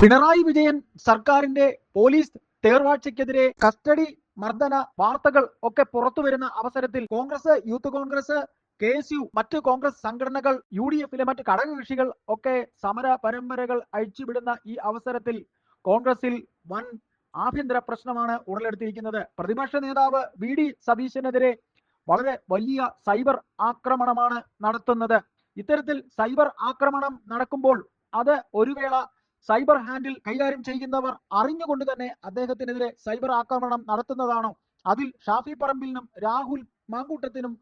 പിണറായി വിജയൻ സർക്കാരിന്റെ police തേർവാഴ്ചയ്ക്കെതിരെ custody മർദ്ദന വാർത്തകൾ ഒക്കെ പുറത്തു വരുന്ന അവസരത്തിൽ Congress youth Congress K S U മറ്റ് കോൺഗ്രസ് സംഘടനകൾ യു ഡി എഫിലെ മറ്റ് ഘടകകക്ഷികൾ ഒക്കെ സമര പരമ്പരകൾ അഴിച്ചുവിടുന്ന ഈ അവസരത്തിൽ കോൺഗ്രസിൽ വൻ ആഭ്യന്തര പ്രശ്നമാണ് ഉടലെടുത്തിരിക്കുന്നത്. പ്രതിപക്ഷ നേതാവ് വി ഡി സതീശനെതിരെ വളരെ വലിയ സൈബർ ആക്രമണമാണ് നടത്തുന്നത്. ഇത്തരത്തിൽ സൈബർ ആക്രമണം നടക്കുമ്പോൾ അത് ഒരു വേള സൈബർ ഹാൻഡിൽ കൈകാര്യം ചെയ്യുന്നവർ അറിഞ്ഞുകൊണ്ട് തന്നെ അദ്ദേഹത്തിനെതിരെ സൈബർ ആക്രമണം നടത്തുന്നതാണോ? അതിൽ ഷാഫി പറമ്പിലിനും രാഹുൽ മാങ്കൂട്ടത്തിനും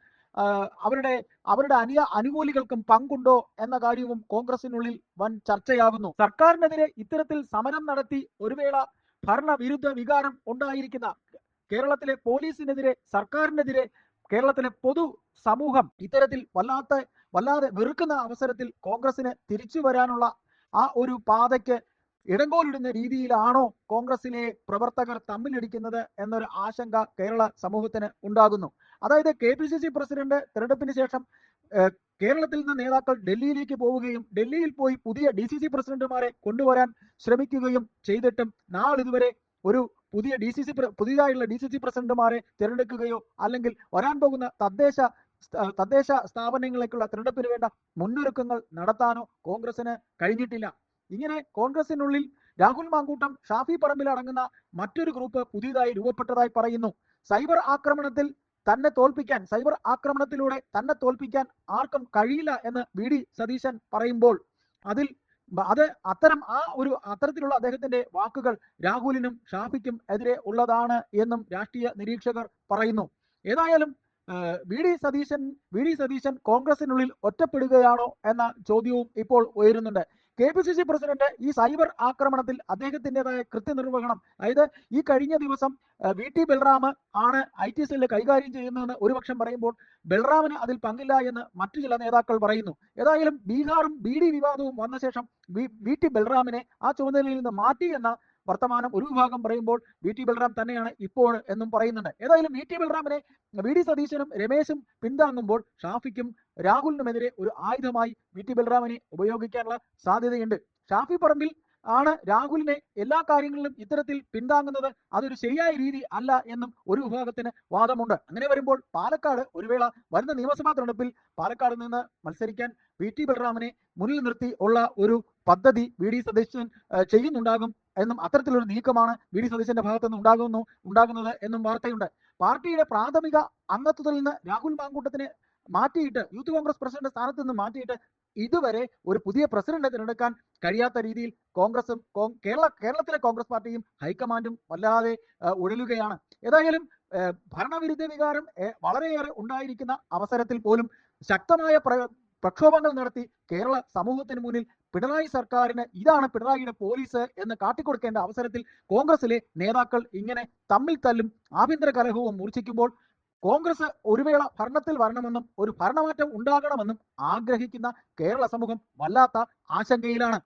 അവരുടെ അവരുടെ അനിയ അനുകൂലികൾക്കും പങ്കുണ്ടോ എന്ന കാര്യവും കോൺഗ്രസിനുള്ളിൽ വൻ ചർച്ചയാകുന്നു സർക്കാരിനെതിരെ ഇത്തരത്തിൽ സമരം നടത്തി ഒരു വേള ഭരണവിരുദ്ധ വികാരം ഉണ്ടായിരിക്കുന്ന കേരളത്തിലെ പോലീസിനെതിരെ സർക്കാരിനെതിരെ കേരളത്തിലെ പൊതു സമൂഹം ഇത്തരത്തിൽ വല്ലാത്ത വല്ലാതെ വെറുക്കുന്ന അവസരത്തിൽ കോൺഗ്രസിന് തിരിച്ചു വരാനുള്ള ആ ഒരു പാതയ്ക്ക് ഇടങ്കോലിടുന്ന രീതിയിലാണോ കോൺഗ്രസിലെ പ്രവർത്തകർ തമ്മിലിടിക്കുന്നത് എന്നൊരു ആശങ്ക കേരള സമൂഹത്തിന് ഉണ്ടാകുന്നു. അതായത് K P C C president തെരഞ്ഞെടുപ്പിന് ശേഷം കേരളത്തിൽ നിന്ന് നേതാക്കൾ ഡൽഹിയിലേക്ക് പോവുകയും ഡൽഹിയിൽ പോയി പുതിയ ഡി സി സി പ്രസിഡന്റുമാരെ കൊണ്ടുവരാൻ ശ്രമിക്കുകയും ചെയ്തിട്ടും നാളിതുവരെ ഒരു പുതിയ ഡി സി സി പുതിയതായുള്ള ഡി സി സി പ്രസിഡന്റുമാരെ തിരഞ്ഞെടുക്കുകയോ അല്ലെങ്കിൽ വരാൻ പോകുന്ന തദ്ദേശ തദ്ദേശ സ്ഥാപനങ്ങളിലേക്കുള്ള തിരഞ്ഞെടുപ്പിന് വേണ്ട മുന്നൊരുക്കങ്ങൾ നടത്താനോ കോൺഗ്രസിന് കഴിഞ്ഞിട്ടില്ല. ഇങ്ങനെ കോൺഗ്രസിനുള്ളിൽ രാഹുൽ മാങ്കൂട്ടം ഷാഫി പറമ്പിൽ അടങ്ങുന്ന മറ്റൊരു ഗ്രൂപ്പ് പുതിയതായി രൂപപ്പെട്ടതായി പറയുന്നു. സൈബർ ആക്രമണത്തിൽ തന്നെ തോൽപ്പിക്കാൻ സൈബർ ആക്രമണത്തിലൂടെ തന്നെ തോൽപ്പിക്കാൻ ആർക്കും കഴിയില്ല എന്ന് വി. ഡി. സതീശൻ പറയുമ്പോൾ അതിൽ അത് അത്തരം ആ ഒരു അത്തരത്തിലുള്ള അദ്ദേഹത്തിന്റെ വാക്കുകൾ രാഹുലിനും ഷാഫിക്കും എതിരെ ഉള്ളതാണ് എന്നും രാഷ്ട്രീയ നിരീക്ഷകർ പറയുന്നു. ഏതായാലും V D Satheesan V D Satheesan കോൺഗ്രസിനുള്ളിൽ ഒറ്റപ്പെടുകയാണോ എന്ന ചോദ്യവും ഇപ്പോൾ ഉയരുന്നുണ്ട്. K P C C president ഈ സൈബർ ആക്രമണത്തിൽ അദ്ദേഹത്തിന്റെതായ കൃത്യനിർവഹണം അതായത് ഈ കഴിഞ്ഞ ദിവസം വി ടി ബൽറാം ആണ് ഐ ടി സെല്ല് കൈകാര്യം ചെയ്യുന്നതെന്ന് ഒരുപക്ഷം പറയുമ്പോൾ ബൽറാമിന് അതിൽ പങ്കില്ല എന്ന് മറ്റു ചില നേതാക്കൾ പറയുന്നു. ഏതായാലും ബീഹാറും ബി ഡി വിവാദവും വന്ന ശേഷം വി ടി ബൽറാമിനെ ആ ചുമതലയിൽ നിന്ന് മാറ്റി എന്ന വർത്തമാനം ഒരു വിഭാഗം പറയുമ്പോൾ വി ടി ബൽറാം തന്നെയാണ് ഇപ്പോൾ എന്നും പറയുന്നുണ്ട് ഏതായാലും വി ടി ബൽറാമിനെ വി ഡി സതീശനും രമേശും പിന്താങ്ങുമ്പോൾ ഷാഫിക്കും രാഹുലിനുമെതിരെ ഒരു ആയുധമായി വി ടി ബൽറാമിനെ ഉപയോഗിക്കാനുള്ള സാധ്യതയുണ്ട്. ഷാഫി പറമ്പിൽ ആണ് രാഹുലിനെ എല്ലാ കാര്യങ്ങളിലും ഇത്തരത്തിൽ പിന്താങ്ങുന്നത്. അതൊരു ശരിയായ രീതി അല്ല എന്നും ഒരു വിഭാഗത്തിന് വാദമുണ്ട്. അങ്ങനെ വരുമ്പോൾ പാലക്കാട് ഒരു വേള വരുന്ന നിയമസഭാ തെരഞ്ഞെടുപ്പിൽ പാലക്കാട് നിന്ന് മത്സരിക്കാൻ വി ടി ബൽറാമിനെ മുന്നിൽ നിർത്തി ഉള്ള ഒരു പദ്ധതി വി ഡി സതീശൻ ചെയ്യുന്നുണ്ടാകും. എന്നും അത്തരത്തിലൊരു നീക്കമാണ് വി ഡി സതീശന്റെ ഭാഗത്തു നിന്ന് ഉണ്ടാകുന്നു ഉണ്ടാകുന്നത് എന്നും വാർത്തയുണ്ട്. പാർട്ടിയുടെ പ്രാഥമിക അംഗത്വത്തിൽ നിന്ന് രാഹുൽ മാങ്കൂട്ടത്തിനെ മാറ്റിയിട്ട് യൂത്ത് കോൺഗ്രസ് പ്രസിഡന്റ് സ്ഥാനത്ത് നിന്ന് മാറ്റിയിട്ട് ഇതുവരെ ഒരു പുതിയ പ്രസിഡന്റ് തിരഞ്ഞെടുക്കാൻ കഴിയാത്ത രീതിയിൽ കോൺഗ്രസും കേരള കേരളത്തിലെ കോൺഗ്രസ് പാർട്ടിയും ഹൈക്കമാൻഡും വല്ലാതെ ഉഴലുകയാണ്. ഏതായാലും ഭരണവിരുദ്ധ വികാരം വളരെയേറെ ഉണ്ടായിരിക്കുന്ന അവസരത്തിൽ പോലും ശക്തമായ പ്രക്ഷോഭങ്ങൾ നടത്തി കേരള സമൂഹത്തിന് മുന്നിൽ പിണറായി സർക്കാരിന് ഇതാണ് പിണറായിയുടെ പോലീസ് എന്ന് കാട്ടിക്കൊടുക്കേണ്ട അവസരത്തിൽ കോൺഗ്രസിലെ നേതാക്കൾ ഇങ്ങനെ തമ്മിൽ തല്ലും ആഭ്യന്തര കലഹവും മൂർച്ഛിക്കുമ്പോൾ കോൺഗ്രസ് ഒരുവേള ഭരണത്തിൽ വരണമെന്നും ഒരു ഭരണമാറ്റം ഉണ്ടാകണമെന്നും ആഗ്രഹിക്കുന്ന കേരള സമൂഹം വല്ലാത്ത ആശങ്കയിലാണ്.